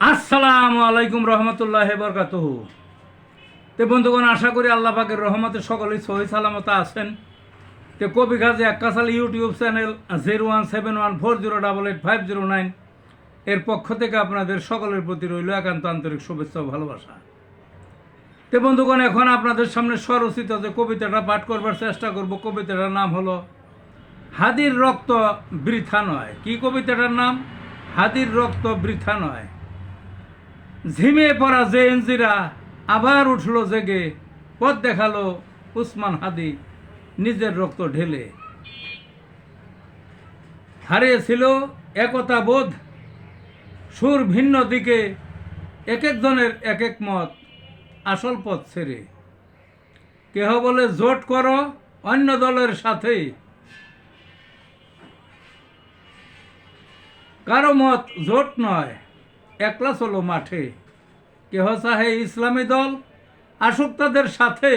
আসসালামু আলাইকুম রহমতুল্লাহ বরকাত তে বন্ধুগণ, আশা করি আল্লাহ পাকের রহমতে সকলেই সহি সালামত আছেন। তে কবি Gazi Akkasal YouTube channel zero one seven one four zero double eight five zero nine এর পক্ষ থেকে আপনাদের সকলের প্রতি রইল একান্ত আন্তরিক শুভেচ্ছা ভালোবাসা। তে বন্ধুগণ, এখন আপনাদের সামনে স্বরচিত যে কবিতাটা পাঠ করবার চেষ্টা করব, কবিতাটার নাম হলো হাদির রক্ত বৃথা নয়। কি কবিতাটার নাম? হাদির রক্ত বৃথা নয়। ঝিমিয়ে পড়া যে এনজিরা আবার উঠল জেগে, পথ দেখাল উসমান হাদি নিজের রক্ত ঢেলে। হারিয়েছিল একতা বোধ, সুর ভিন্ন দিকে, এক একজনের এক এক মত, আসল পথ ছেড়ে। কেহ বলে, জোট করো অন্য দলের সাথে। কারও মত জোট নয় একলা চলো মাঠে। কেহ চাহে ইসলামী দল, আসুক তাদের সাথে।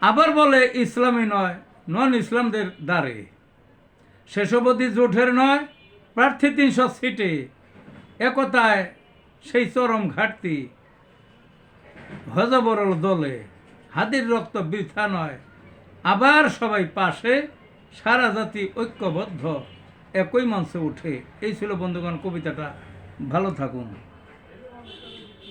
আবার বলে, ইসলামী নয়, নন ইসলামদের দ্বারে। শেষবতী জোটের নয়, প্রার্থী তিনশো সিটে। একতায় সেই চরম ঘাটতি হজবরল দলে। হাতির রক্ত বৃথা নয়, আবার সবাই পাশে। সারা জাতি ঐক্যবদ্ধ, একই মঞ্চে উঠে। এই ছিল বন্ধুগণ কবিতাটা। ভালো থাকুন।